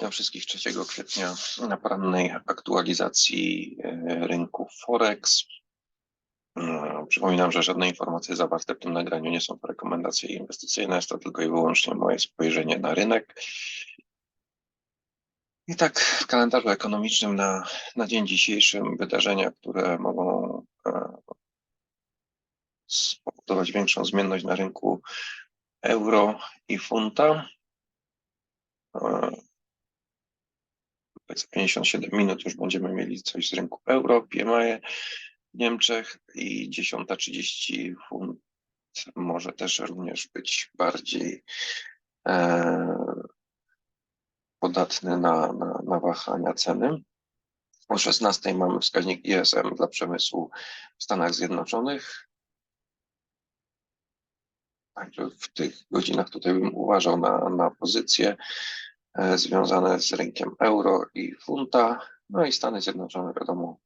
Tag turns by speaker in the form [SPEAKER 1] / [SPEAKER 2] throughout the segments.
[SPEAKER 1] Witam wszystkich 3 kwietnia na porannej aktualizacji e, rynku Forex. Mm, Przypominam, że żadne informacje zawarte w tym nagraniu nie są rekomendacje inwestycyjne, jest to tylko i wyłącznie moje spojrzenie na rynek. I tak w kalendarzu ekonomicznym na, na dzień dzisiejszy wydarzenia, które mogą e, spowodować większą zmienność na rynku euro i funta. Za 57 minut już będziemy mieli coś z rynku euro, PMI Niemczech i 10.30 funt może też również być bardziej e, podatny na, na, na wahania ceny. O 16 mamy wskaźnik ISM dla przemysłu w Stanach Zjednoczonych. Także w tych godzinach tutaj bym uważał na, na pozycje e, związane z rynkiem euro i funta. No i Stany Zjednoczone, wiadomo,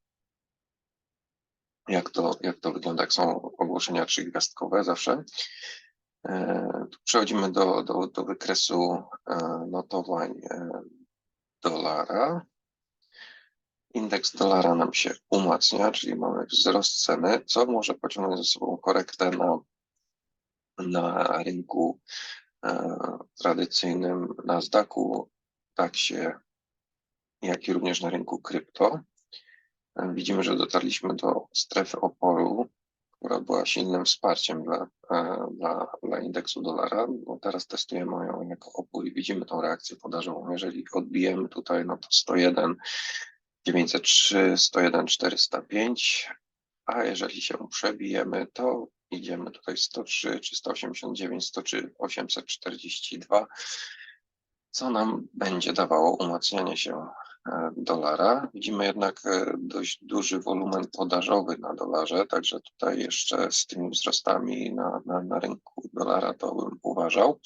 [SPEAKER 1] jak to, jak to wygląda, jak są ogłoszenia trzygwiazdkowe zawsze. E, Przechodzimy do, do, do wykresu e, notowań e, dolara. Indeks dolara nam się umacnia, czyli mamy wzrost ceny, co może pociągnąć ze sobą korektę na, na rynku e, tradycyjnym Nasdaqu, DAXie, jak i również na rynku krypto. E, Widzimy, że dotarliśmy do strefy oporu, która była silnym wsparciem dla, e, dla, dla indeksu dolara. No teraz testujemy ją jako opór i widzimy tą reakcję podażową. Jeżeli odbijemy tutaj, no to 101 903, 101 405, a jeżeli się przebijemy, to idziemy tutaj 103, 389, 103, 842, co nam będzie dawało umacnianie się e, dolara. Widzimy jednak e, dość duży wolumen podażowy na dolarze, także tutaj jeszcze z tymi wzrostami na, na, na rynku dolara to bym uważał.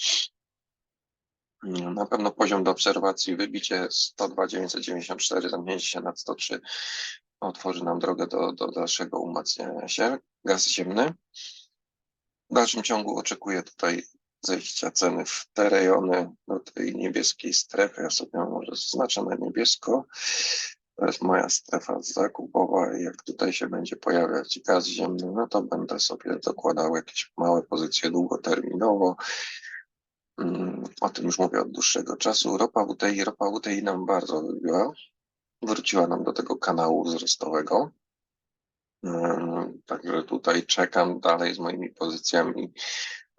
[SPEAKER 1] Na pewno poziom do obserwacji, wybicie 102 994, zamknięcie się nad 103 otworzy nam drogę do, do dalszego umacniania się. Gaz ziemny. W dalszym ciągu oczekuję tutaj zejścia ceny w te rejony, do tej niebieskiej strefy. Ja sobie może zaznaczę na niebiesko. To jest moja strefa zakupowa jak tutaj się będzie pojawiać gaz ziemny, no to będę sobie dokładał jakieś małe pozycje długoterminowo. Mm, O tym już mówię od dłuższego czasu. Ropa WTI, ropa WTI nam bardzo wybiła. Wróciła nam do tego kanału wzrostowego. Mm, Także tutaj czekam dalej z moimi pozycjami,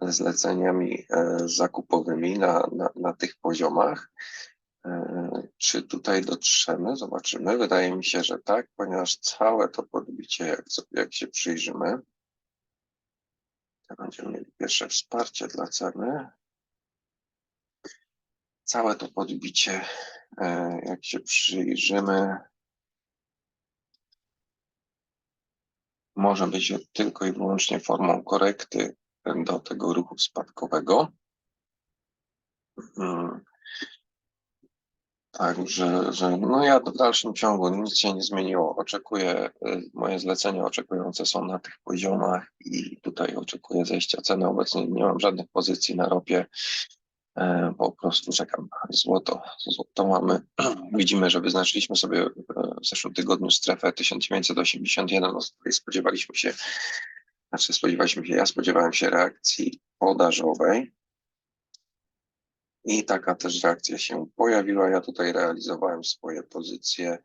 [SPEAKER 1] zleceniami e, zakupowymi na, na, na tych poziomach. E, Czy tutaj dotrzemy? Zobaczymy. Wydaje mi się, że tak, ponieważ całe to podbicie, jak, jak się przyjrzymy, to będziemy mieli pierwsze wsparcie dla ceny. Całe to podbicie, jak się przyjrzymy, może być tylko i wyłącznie formą korekty do tego ruchu spadkowego. Mm. Także, że no ja w dalszym ciągu nic się nie zmieniło. Oczekuję, y, moje zlecenia oczekujące są na tych poziomach i tutaj oczekuję zejścia ceny. Obecnie nie mam żadnych pozycji na ropie. E, Po prostu czekam złoto. Złoto mamy. Widzimy, że wyznaczyliśmy sobie e, w zeszłym tygodniu strefę 1981, od której spodziewaliśmy się, znaczy spodziewaliśmy się, ja spodziewałem się reakcji podażowej. I taka też reakcja się pojawiła. Ja tutaj realizowałem swoje pozycje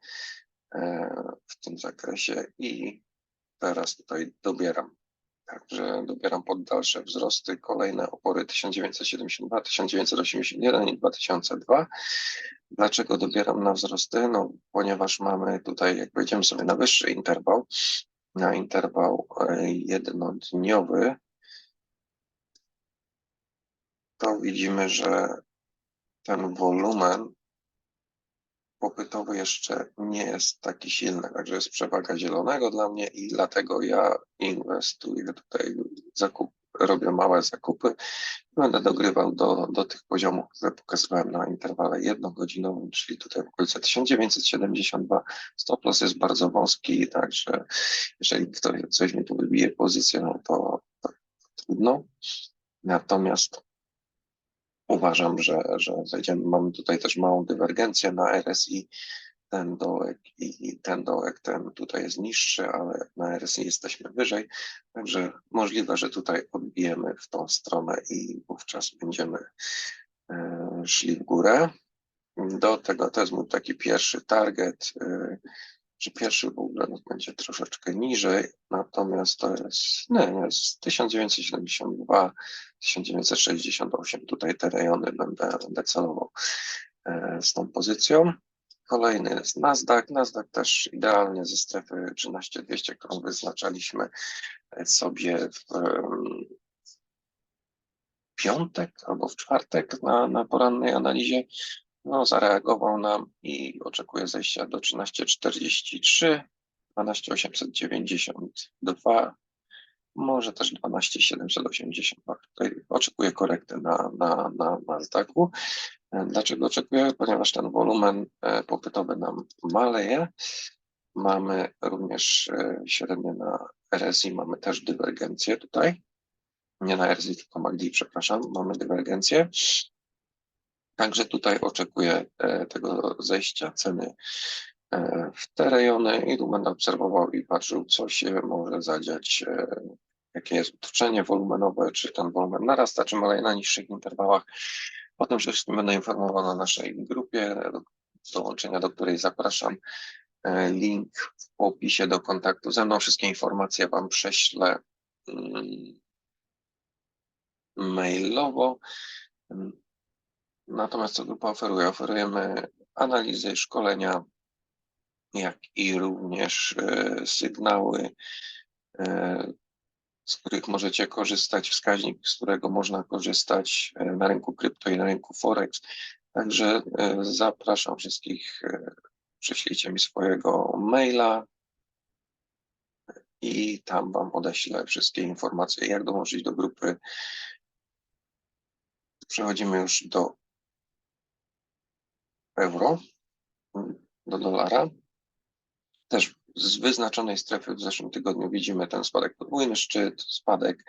[SPEAKER 1] e, w tym zakresie i teraz tutaj dobieram. Także dobieram pod dalsze wzrosty kolejne opory 1972, 1981 i 2002. Dlaczego dobieram na wzrosty? No, ponieważ mamy tutaj, jak wejdziemy sobie na wyższy interwał, na interwał e, jednodniowy, to widzimy, że ten wolumen popytowy jeszcze nie jest taki silny, także jest przewaga zielonego dla mnie i dlatego ja inwestuję tutaj, zakup, robię małe zakupy i będę dogrywał do, do tych poziomów, które pokazywałem na interwale jednogodzinowym, czyli tutaj w okolicy 1972. Stop loss jest bardzo wąski, także jeżeli ktoś coś mi tu wybije pozycję, no to, to trudno. Natomiast uważam, że, że. Mamy tutaj też małą dywergencję na RSI. Ten dołek i ten dołek, ten tutaj jest niższy, ale na RSI jesteśmy wyżej. Także możliwe, że tutaj odbijemy w tą stronę i wówczas będziemy e, szli w górę. Do tego to jest mój taki pierwszy target. E, Czy pierwszy w ogóle będzie troszeczkę niżej, natomiast to jest, nie, nie, jest 1972, 1968. Tutaj te rejony będę, będę celował e, z tą pozycją. Kolejny jest Nasdaq. Nasdaq też idealnie ze strefy 13200, którą wyznaczaliśmy sobie w piątek albo w czwartek na, na porannej analizie. No, zareagował nam i oczekuje zejścia do 1343, 12892, może też 12782. Tutaj oczekuję korekty na, na, na Nasdaqu. E, Dlaczego oczekuję? Ponieważ ten wolumen e, popytowy nam maleje. Mamy również e, średnie na RSI, mamy też dywergencję tutaj. Nie na RSI, tylko MACD, przepraszam, mamy dywergencję. Także tutaj oczekuję e, tego zejścia ceny e, w te rejony i tu będę obserwował i patrzył, co się może zadziać, e, jakie jest otoczenie wolumenowe, czy ten wolumen narasta, czy maleje na niższych interwałach. O tym wszystkim będę informował na naszej grupie, do dołączenia do której zapraszam. Link w opisie do kontaktu ze mną. Wszystkie informacje Wam prześlę mm, mailowo. Natomiast co grupa oferuje? Oferujemy analizy, szkolenia, jak i również e, sygnały, e, z których możecie korzystać, wskaźnik, z którego można korzystać e, na rynku krypto i na rynku Forex. Także zapraszam wszystkich, prześlijcie mi swojego maila i tam Wam odeślę wszystkie informacje, jak dołączyć do grupy. Przechodzimy już do euro, do dolara. Też z wyznaczonej strefy w zeszłym tygodniu widzimy ten spadek, podwójny szczyt, spadek.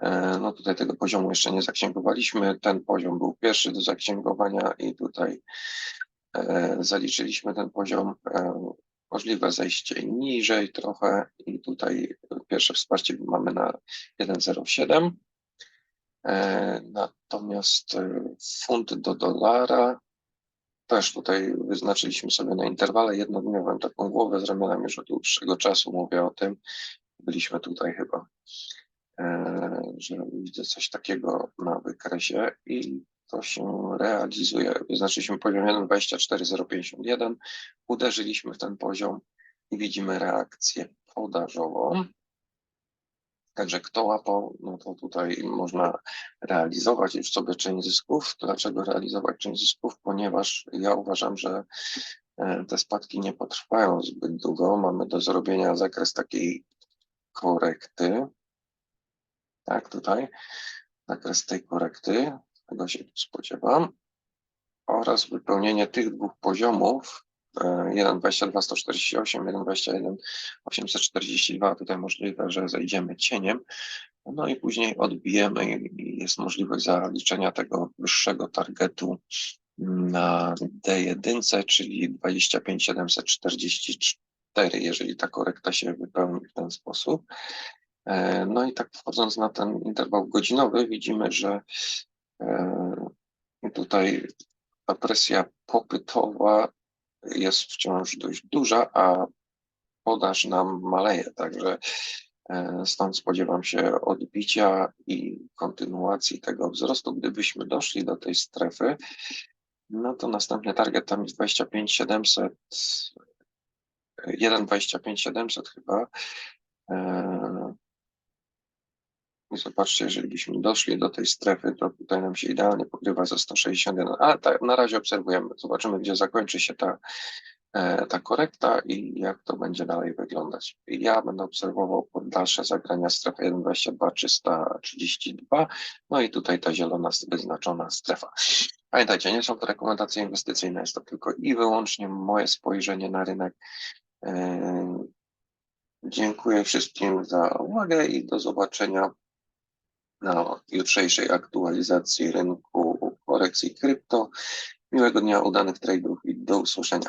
[SPEAKER 1] E, No tutaj tego poziomu jeszcze nie zaksięgowaliśmy. Ten poziom był pierwszy do zaksięgowania i tutaj e, zaliczyliśmy ten poziom. E, Możliwe zejście niżej trochę i tutaj pierwsze wsparcie mamy na 1,07. E, Natomiast funt do dolara też tutaj wyznaczyliśmy sobie na interwale jednodniowym taką głowę z ramionami już od dłuższego czasu. Mówię o tym. Byliśmy tutaj chyba, e, że widzę coś takiego na wykresie i to się realizuje. Wyznaczyliśmy poziom 1,24051, uderzyliśmy w ten poziom i widzimy reakcję podażową. Także kto łapał, no to tutaj można realizować już sobie część zysków. Dlaczego realizować część zysków? Ponieważ ja uważam, że e, te spadki nie potrwają zbyt długo. Mamy do zrobienia zakres takiej korekty. Tak, tutaj. Zakres tej korekty, tego się spodziewam. Oraz wypełnienie tych dwóch poziomów 1,22 148, 1,21 842. Tutaj możliwe, że zejdziemy cieniem. No i później odbijemy i jest możliwość zaliczenia tego wyższego targetu na D1, czyli 25 744, jeżeli ta korekta się wypełni w ten sposób. E, No i tak wchodząc na ten interwał godzinowy, widzimy, że e, tutaj ta presja popytowa jest wciąż dość duża, a podaż nam maleje, także e, stąd spodziewam się odbicia i kontynuacji tego wzrostu. Gdybyśmy doszli do tej strefy, no to następny target tam jest 25 700, 1,25 700 chyba. Zobaczcie, jeżeli byśmy doszli do tej strefy, to tutaj nam się idealnie pokrywa ze 161, ale tak, na razie obserwujemy, zobaczymy, gdzie zakończy się ta, e, ta korekta i jak to będzie dalej wyglądać. Ja będę obserwował dalsze zagrania strefy 1,22 332, no i tutaj ta zielona wyznaczona strefa. Pamiętajcie, nie są to rekomendacje inwestycyjne, jest to tylko i wyłącznie moje spojrzenie na rynek. E, Dziękuję wszystkim za uwagę i do zobaczenia na jutrzejszej aktualizacji rynku Forex i krypto. Miłego dnia, udanych trade'ów i do usłyszenia.